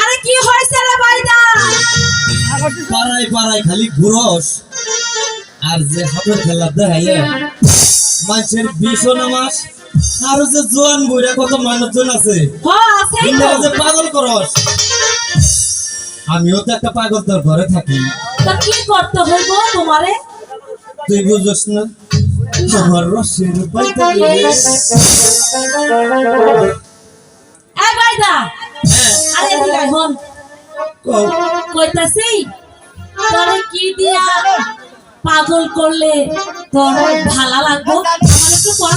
আরে কি হয়েছে রে ভাইদা? পাড়ায় পাড়ায় খালি ঘুরস। আর যে হাতের খেলা দেখাইলে মানুষের বিশো নামাজ। আর যে জোয়ান বইরা কত মানুষজন আছে। পাগল করস। আমিও তো একটা পাগল তোর ঘরে থাকি। তা কি করতে হইব তোমারে? তুই বুঝছ না আমার রসের এই হ্যাঁ, আরে হন। কইতাছি তোরে কি দিয়া পাগল করলে তোর ভালো লাগবো? আমার একটু কর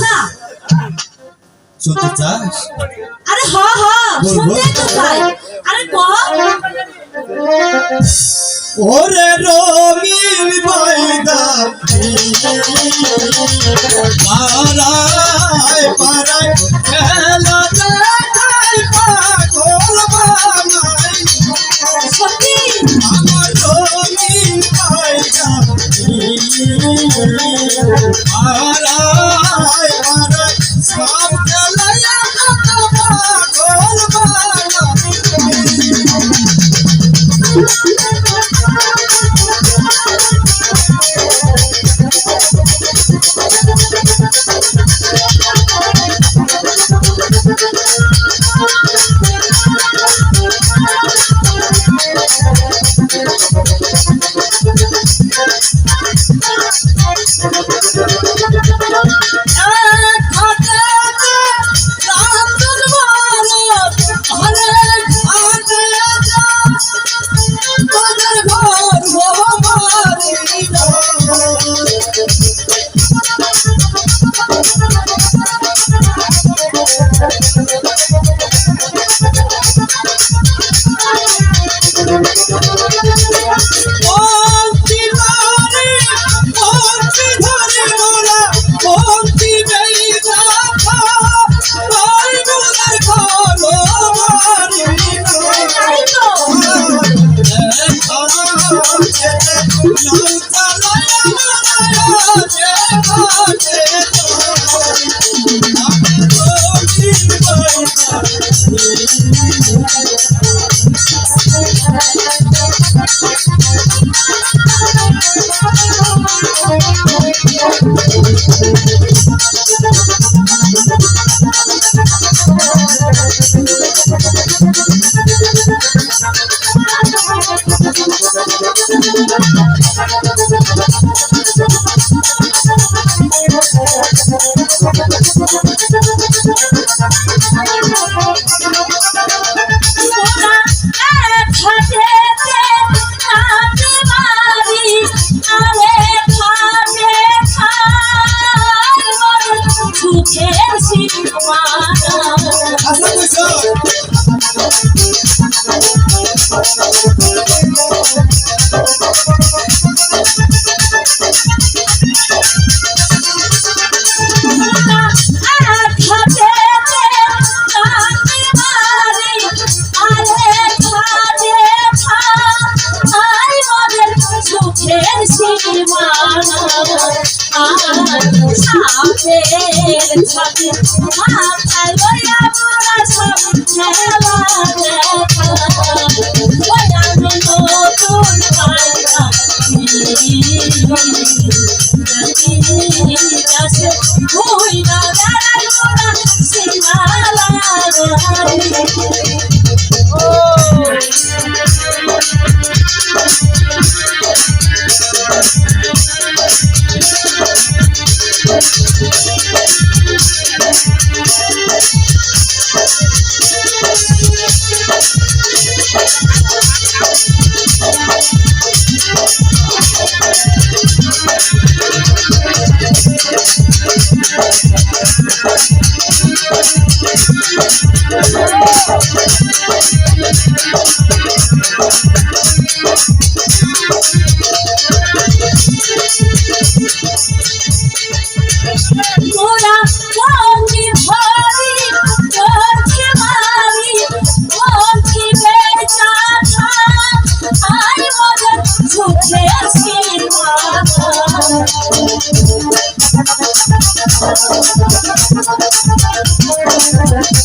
সত্যি চাস। আরে হ হ শুনতে তো চাই আরে কহ ওরে রমিল বাইদা পারায় পারায় খেলা ছাদে মাথায় লইয়া মোরা সব খেলা মোরা